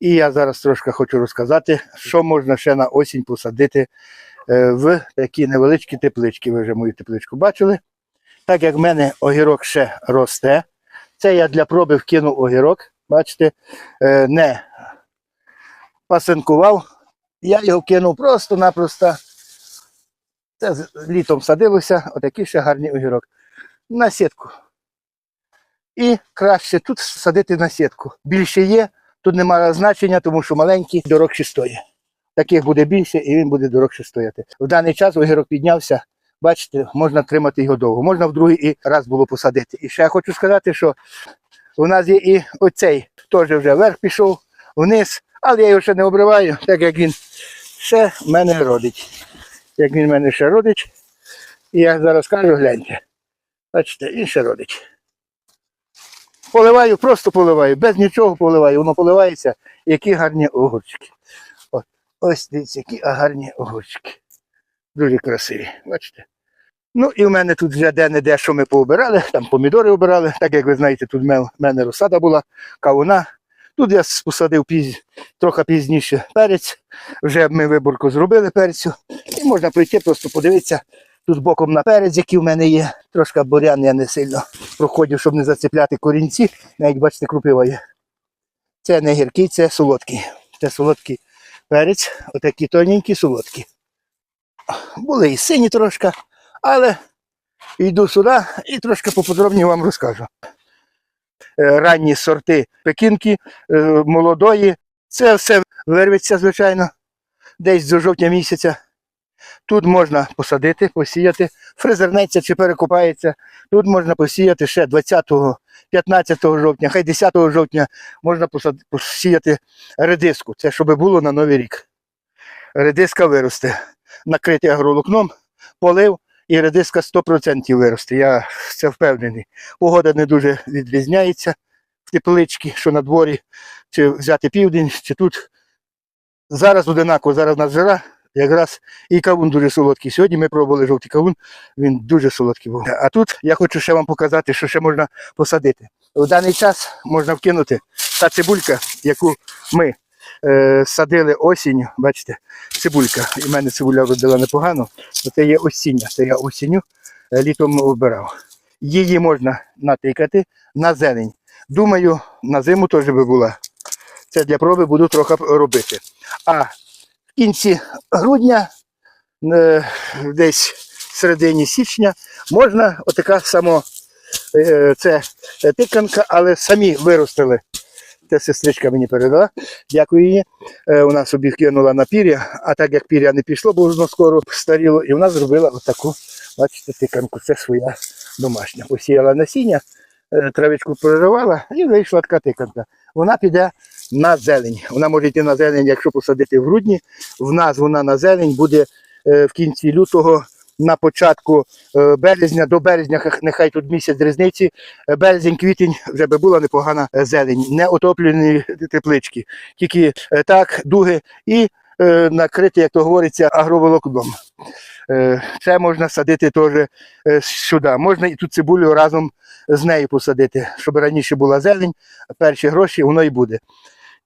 І я зараз трошки хочу розказати, що можна ще на осінь посадити е, в такі невеличкі теплички. Ви вже мою тепличку бачили. Так як в мене огірок ще росте, це я для проби вкинув огірок, бачите, е, не пасинкував. Я його кинув просто-напросто. Це літом садилося, отакий ще гарний огірок. На сітку. І краще тут садити на сітку. Більше є, тут немає значення, тому що маленький дорогші стоїть. Таких буде більше і він буде дорогше стояти. В даний час огірок піднявся. Бачите, можна тримати його довго. Можна в другий і раз було посадити. І ще я хочу сказати, що у нас є і оцей теж вже вверх пішов, вниз, але я його ще не обриваю, так як він ще в мене родить. Як він в мене ще родить. І я зараз кажу, гляньте. Бачите, він ще родить. Поливаю, просто поливаю, без нічого поливаю, воно поливається, які гарні огурчики. От, ось дивіться, які гарні огурчики. Дуже красиві, бачите? Ну і в мене тут вже де-не-де, що ми пообирали, там помідори обирали, так як ви знаєте, тут в мене розсада була, кавуна. Тут я посадив піз... трохи пізніше перець. Вже ми виборку зробили перцю. І можна прийти, просто подивитися тут боком на перець, який в мене є. Трошки бурян я не сильно проходжу, щоб не зацепляти корінці. Навіть бачите, крупива є. Це не гіркий, це солодкий. Це солодкий перець, отакі тоненькі, солодкі. Були і сині трошки, але йду сюди і трошки поподробніше вам розкажу. Е, Ранні сорти пекінки, е, молодої. Це все вирветься, звичайно, десь до жовтня місяця. Тут можна посадити, посіяти, фрезернеться чи перекопається. Тут можна посіяти ще 20-го, 15 жовтня, хай 10 жовтня можна посіяти редиску. Це щоб було на Новий рік. Редиска виросте. Накрити агролукном, полив і редиска 100% виросте. Я це впевнений. Погода не дуже відрізняється в тепличці, що на дворі, чи взяти південь, чи тут. Зараз одинаково, зараз нас жара, якраз і кавун дуже солодкий. Сьогодні ми пробували жовтий кавун, він дуже солодкий був. А тут я хочу ще вам показати, що ще можна посадити. У даний час можна вкинути та цибулька, яку ми е, садили осінню. Бачите, цибулька. І в мене цибуля родила непогано. Це є осіння. Це я осінню е, літом обирав. Її можна натикати на зелень. Думаю, на зиму теж би була. Це для проби буду трохи робити. А в кінці грудня, е, десь в середині січня, можна отака само, е, це тиканка, але самі виростили. Це сестричка мені передала. Дякую їй. Е, Вона собі кинула на пір'я, а так як пір'я не пішло, бо воно скоро старіло, і вона зробила отаку, бачите, тиканку. Це своя домашня. Посіяла насіння, е, травичку проривала і вийшла така тиканка. Вона піде на зелень. Вона може йти на зелень, якщо посадити в грудні. В нас вона на зелень буде е, в кінці лютого. На початку е, березня до березня, нехай тут місяць різниці, е, березень, квітень вже би була непогана зелень, не отоплені теплички, тільки так, дуги і накрити, як то говориться, агроволокном. Це можна садити теж сюди. Можна і тут цибулю разом з нею посадити, щоб раніше була зелень, перші гроші воно і буде.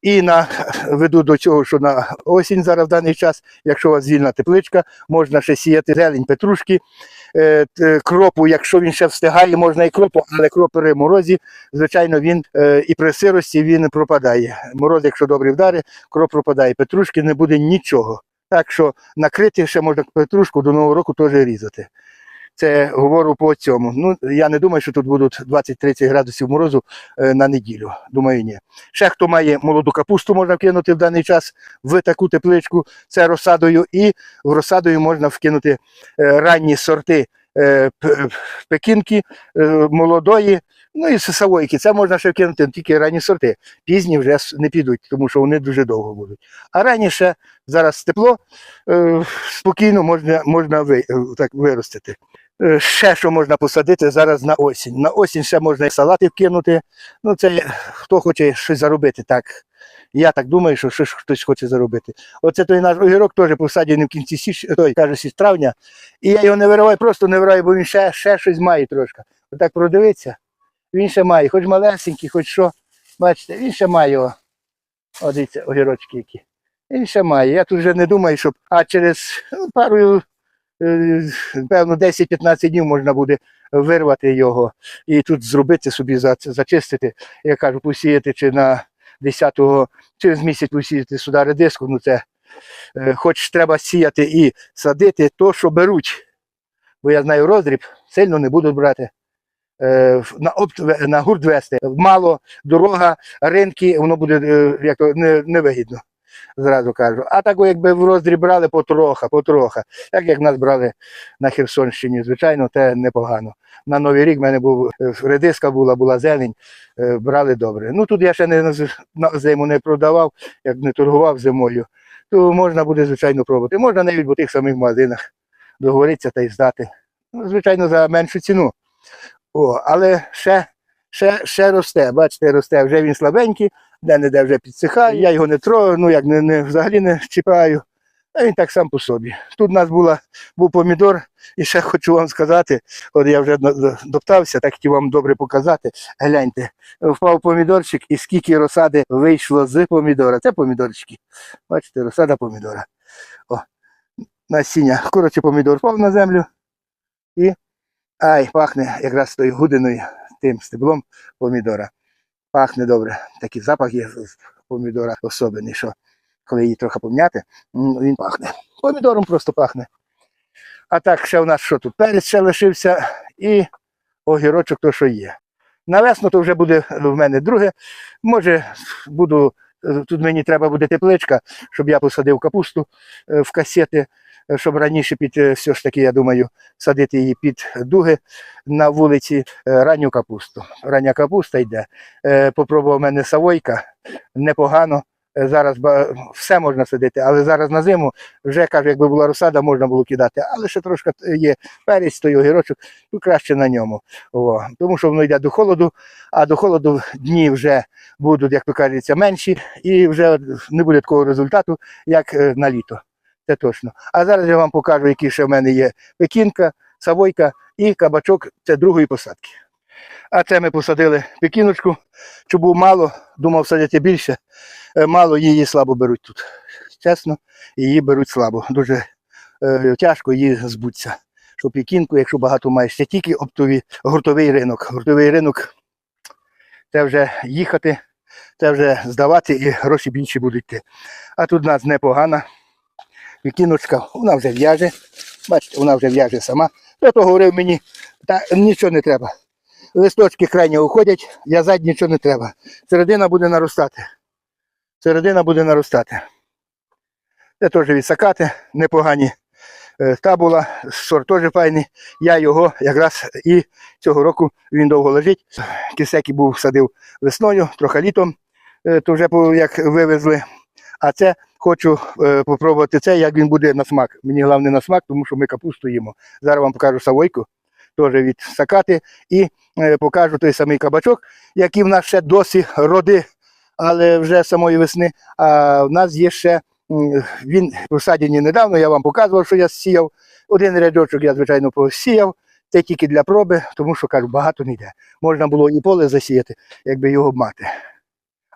І на веду до цього, що на осінь зараз в даний час, якщо у вас вільна тепличка, можна ще сіяти зелень петрушки, е, кропу, якщо він ще встигає, можна і кропу, але кроп при морозі, звичайно, він е, і при сирості він пропадає. Мороз, якщо добрий вдари, кроп пропадає. Петрушки не буде нічого. Так що накрити ще можна петрушку до нового року теж різати. Це говорю по цьому. Ну, я не думаю, що тут будуть 20-30 градусів морозу е, на неділю. Думаю, ні. Ще хто має молоду капусту, можна вкинути в даний час в таку тепличку, це розсадою, і в розсадою можна вкинути е, ранні сорти е, пекінки, молодої, ну і савойки. Це можна ще вкинути тільки ранні сорти. Пізні вже не підуть, тому що вони дуже довго будуть. А раніше зараз тепло, спокійно можна, можна ви, так виростити. Е, Ще що можна посадити зараз на осінь. На осінь ще можна і салати вкинути. Ну, це хто хоче щось заробити, так. Я так думаю, що щось хтось хоче заробити. Оце той наш огірок теж посаджений в кінці січ, той, каже, травня. І я його не вириваю, просто не вириваю, бо він ще, ще щось має трошки. Отак продивиться, він ще має, хоч малесенький, хоч що. Бачите, він ще має його. О, дивіться, огірочки які. Він ще має. Я тут вже не думаю, щоб. А через ну, пару, певно, 10-15 днів можна буде вирвати його і тут зробити собі, зачистити, я кажу, посіяти чи на 10-го, через місяць посіяти сюди редиску. Ну це е, хоч треба сіяти і садити то, що беруть. Бо я знаю роздріб, сильно не будуть брати. Е, на, на гурт вести. Мало дорога, ринки, воно буде е, як не, невигідно, зразу кажу. А так, якби в роздріб брали потроха, потроха. Так як нас брали на Херсонщині, звичайно, це непогано. На Новий рік в мене був е, редиска була, була зелень, е, брали добре. Ну тут я ще не зиму не продавав, як не торгував зимою, то можна буде, звичайно, пробувати. Можна навіть в тих самих магазинах договоритися та й здати. Ну, звичайно, за меншу ціну. О, але ще, ще, ще росте, бачите, росте, вже він слабенький, де-не-де вже підсихає. Я його не трою, ну як не, не, взагалі не чіпаю. А він так сам по собі. Тут у нас була, був помідор, і ще хочу вам сказати, от я вже доптався, так хотів вам добре показати. Гляньте, впав помідорчик, і скільки розсади вийшло з помідора. Це помідорчики. Бачите, розсада помідора. О, насіння. Коротше, помідор впав на землю. І ай, пахне якраз тою гудиною, тим стеблом помідора. Пахне добре. Такий запах є з помідора особливий, що коли її трохи пом'яти, він пахне. Помідором просто пахне. А так, ще в нас що тут? Перець ще лишився і огірочок то, що є. На весну то вже буде в мене друге. Може, буду, е, тут мені треба буде тепличка, щоб я посадив капусту е, в касети, щоб раніше під е, все ж таки, я думаю, садити її під дуги на вулиці е, ранню капусту. Рання капуста йде. Е, Попробував мене савойка, непогано. Е, Зараз все можна садити, але зараз на зиму вже кажу, якби була розсада, можна було кидати. Але ще трошки є перець, той огірочок, то краще на ньому. О, тому що воно йде до холоду, а до холоду дні вже будуть, як то кажеться, менші, і вже не буде такого результату, як е, на літо. Це точно. А зараз я вам покажу, які ще в мене є пекінка, савойка і кабачок це другої посадки. А це ми посадили пекіночку, було мало, думав садити більше. Е, Мало її слабо беруть тут. Чесно, її беруть слабо. Дуже е, тяжко її збуться. Що пекінку, якщо багато маєш, це тільки оптові, гуртовий ринок. Гуртовий ринок це вже їхати, це вже здавати і гроші більше будуть йти. А тут у нас непогана пекіночка, вона вже в'яже. Бачите, вона вже в'яже сама. Хто говорив мені, та нічого не треба. Листочки крайні уходять, в'язати нічого не треба. Середина буде наростати. Середина буде наростати. Це теж відсакати, непогані. Е, Та була, сорт теж файний. Я його якраз і цього року він довго лежить. Кисеки був садив весною, трохи літом, е, то вже як вивезли. А це хочу е, попробувати це, як він буде на смак. Мені головне на смак, тому що ми капусту їмо. Зараз вам покажу савойку, теж відсакати, і е, покажу той самий кабачок, який в нас ще досі роди, але вже самої весни. А в нас є ще він посадені недавно, я вам показував, що я сіяв. Один рядочок я, звичайно, посіяв. Це тільки для проби, тому що кажу, багато не йде. Можна було і поле засіяти, якби його мати.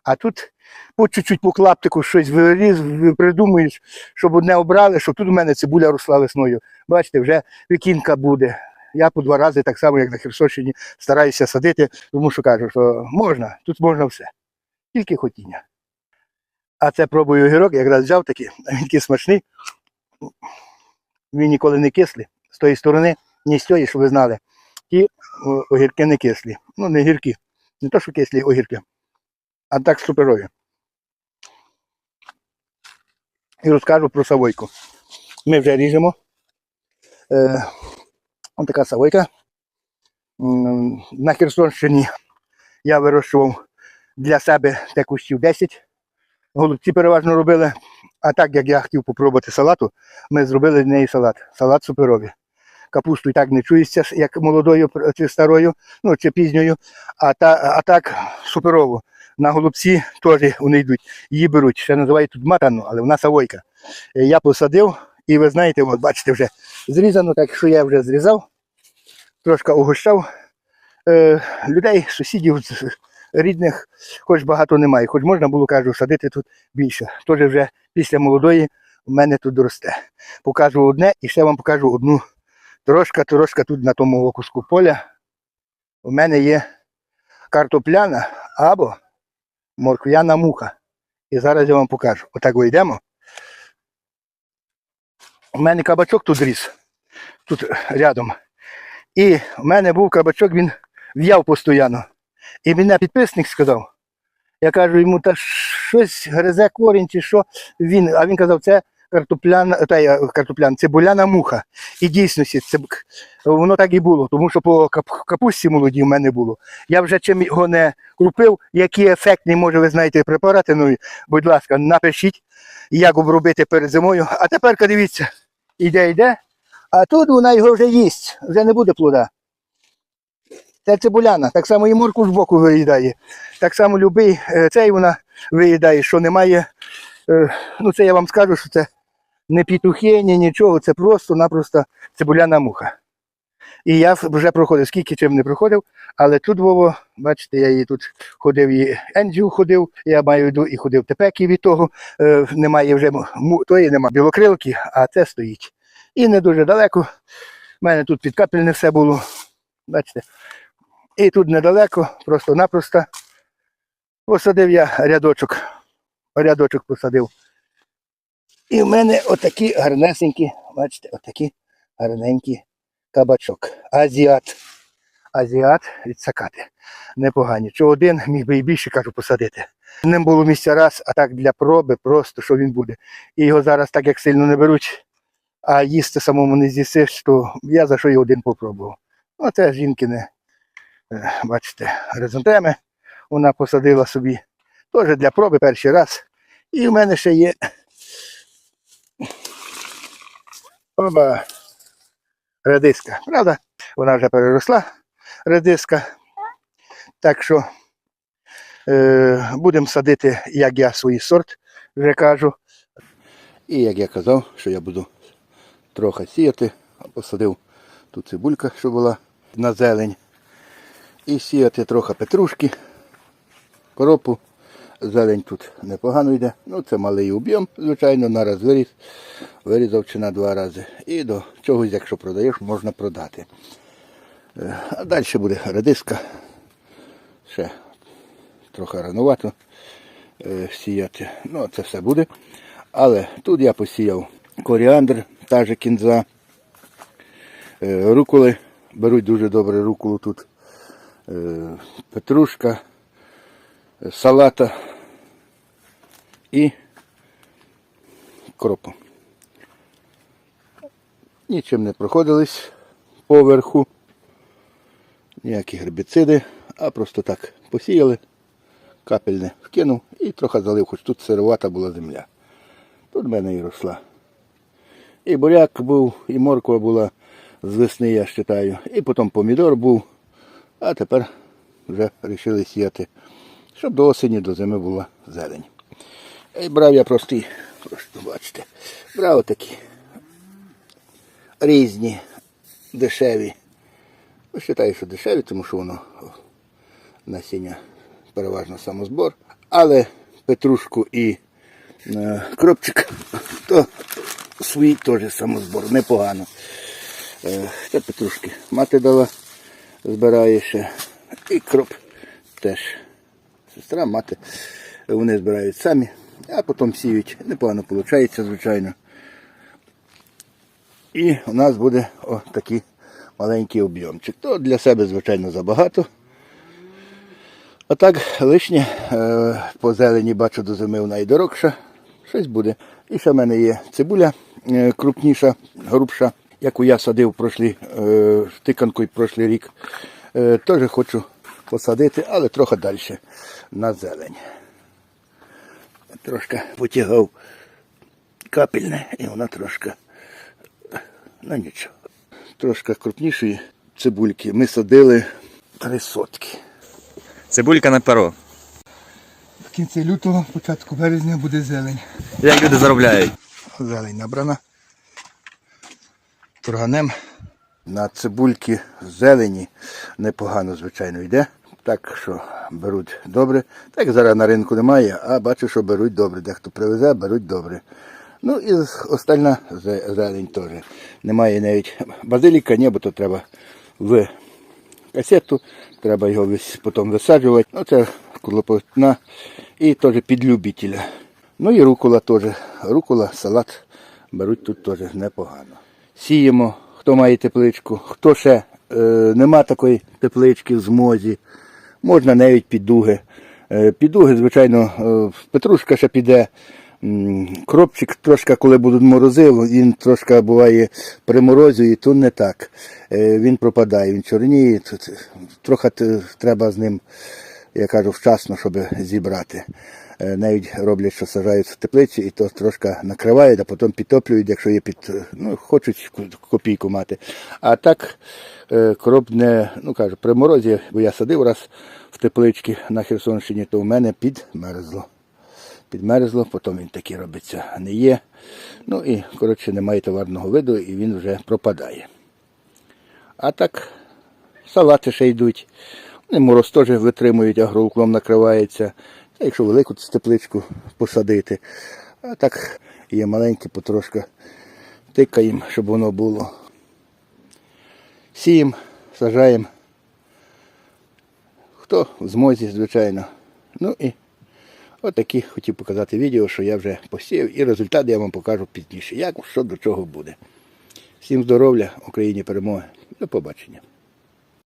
А тут по чуть-чуть по клаптику щось виріз, ви придумуєш, щоб одне обрали, щоб тут у мене цибуля росла весною. Бачите, вже вікінка буде. Я по два рази, так само, як на Херсонщині, стараюся садити, тому що кажу, що можна, тут можна все. Тільки хотіння. А це пробую огірок, якраз взяв такий, а він такий смачний. Він ніколи не кислий. З тої сторони, ні з тієї, щоб ви знали. Ті огірки не кислі. Ну, не гіркі. Не то, що кислі огірки, а так суперові. І розкажу про савойку. Ми вже ріжемо. Е, ось така савойка. На Херсонщині я вирощував для себе те кущів 10. Голубці переважно робили. А так як я хотів попробувати салату, ми зробили з неї салат. Салат суперовий. Капусту і так не чується, як молодою чи старою, ну чи пізньою. А, та, а так суперово. На голубці теж вони йдуть, її беруть. Ще називають тут матану, але вона савойка. Е, Я посадив, і ви знаєте, от бачите, вже зрізано, так що я вже зрізав, трошки угощав е, людей, сусідів рідних, хоч багато немає, хоч можна було, кажу, садити тут більше. Тож вже після молодої в мене тут росте. Покажу одне і ще вам покажу одну трошка, трошка тут на тому окуску поля. У мене є картопляна або морквяна муха. І зараз я вам покажу. Отак вийдемо. У мене кабачок тут ріс, тут рядом. І в мене був кабачок, він в'яв постійно. І мене підписник сказав. Я кажу йому, та щось гризе корінь чи що. Він, а він казав, це картопляна, та, я, картопляна, цибуляна муха. І дійсно, це, воно так і було, тому що по капусті молоді в мене було. Я вже чим його не купив, які ефектні, може, ви знаєте, препарати, ну, будь ласка, напишіть, як обробити перед зимою. А тепер дивіться, іде, йде, а тут вона його вже їсть, вже не буде плода. Це цибуляна, так само і морку з боку виїдає. Так само любий е, цей вона виїдає, що немає. е, Ну, це я вам скажу, що це не петухи, ні нічого, це просто-напросто цибуляна муха. І я вже проходив, скільки чим не проходив, але тут Вово, бачите, я її тут ходив і Енджіу ходив, я маю виду і ходив тепеки від того. Е, немає вже тої нема білокрилки, а це стоїть. І не дуже далеко. У мене тут підкапельне все було. Бачите. І тут недалеко, просто-напросто посадив я рядочок. Рядочок посадив. І в мене отакі гарнесенькі, бачите, отакі гарненькі кабачок. Азіат. Азіат від сакати. Непогані. Що один міг би і більше, кажу, посадити. Ним було місця раз, а так для проби, просто що він буде. І його зараз так як сильно не беруть, а їсти самому не з'їсиш, то я за що і один попробував. Оце жінкине, е, бачите, резонтеми. Вона посадила собі теж для проби перший раз. І в мене ще є. Оба. Редиска. Правда? Вона вже переросла редиска. Так що е, будемо садити, як я свій сорт вже кажу. І як я казав, що я буду трохи сіяти, посадив тут цибулька, що була на зелень. І сіяти трохи петрушки, коропу. Зелень тут непогано йде. Ну, це малий об'єм, звичайно, на раз виріс, вирізав чи на два рази. І до чогось, якщо продаєш, можна продати. Е, А далі буде редиска. Ще трохи ранувато е, сіяти. Ну, це все буде. Але тут я посіяв коріандр, та же кінза, е, руколи. Беруть дуже добре руколу тут. Петрушка, салата і кропу. Нічим не проходились поверху. Ніякі гербіциди, а просто так посіяли, капельне вкинув і трохи залив, хоч тут сировата була земля. Тут в мене і росла. І буряк був, і морква була з весни, я вважаю. І потім помідор був. А тепер вже вирішили сіяти, щоб до осені, до зими була зелень. І брав я простий, просто бачите, брав такі різні, дешеві. Вважаю, що дешеві, тому що воно насіння переважно самозбор. Але петрушку і е, кропчик, то свій теж самозбор, непогано. Це петрушки мати дала, збирає ще. І кроп теж. Сестра, мати, вони збирають самі, а потім сіють. Непогано виходить, звичайно. І у нас буде о, такий маленький об'ємчик. То для себе, звичайно, забагато. А так, лишнє е, по зелені бачу до зими вона і дорогша. Щось буде. І ще в мене є цибуля е, крупніша, грубша, яку я садив прошлі, е, тиканкою прошлий рік. Теж хочу посадити, але трохи далі на зелень. Трошки потягав капельне і вона трошки, ну нічого. Трошки крупнішої цибульки ми садили три сотки. Цибулька на перо. В кінці лютого, початку березня буде зелень. Як люди заробляють? Зелень набрана. Турганем. На цибульки зелені непогано, звичайно, йде. Так що беруть добре. Так зараз на ринку немає, а бачу, що беруть добре. Дехто привезе, беруть добре. Ну і остальна зелень теж. Немає навіть базиліка, ні, бо то треба в касету, треба його потім висаджувати. Ну це клопотна і теж під любителя. Ну і рукола теж. Рукола, салат беруть тут теж непогано. Сіємо, хто має тепличку, хто ще е, нема такої теплички в змозі. Можна навіть підуги. Е, підуги, звичайно, е, петрушка ще піде. Кропчик трошки, коли будуть морози, він трошки буває при морозі, то не так. Е, Він пропадає, він чорніє. Трохи треба з ним, я кажу, вчасно, щоб зібрати. Е, Навіть роблять, що сажають в теплиці, і то трошки накривають, а потім підтоплюють, якщо є під, ну, хочуть копійку мати. А так е, кроп не, ну кажу, при морозі, бо я садив раз в тепличці на Херсонщині, то в мене підмерзло підмерзло, потім він такий робиться не є. Ну і, коротше, немає товарного виду і він вже пропадає. А так, салати ще йдуть. Мороз теж витримують, агроуклом накривається. Якщо велику тепличку посадити. А так є маленькі, потрошки тикаємо, щоб воно було. Сіємо, сажаємо. Хто в змозі, звичайно. Ну і Отакі хотів показати відео, що я вже посіяв, і результат я вам покажу пізніше, як що до чого буде. Всім здоров'я, Україні перемоги. До побачення.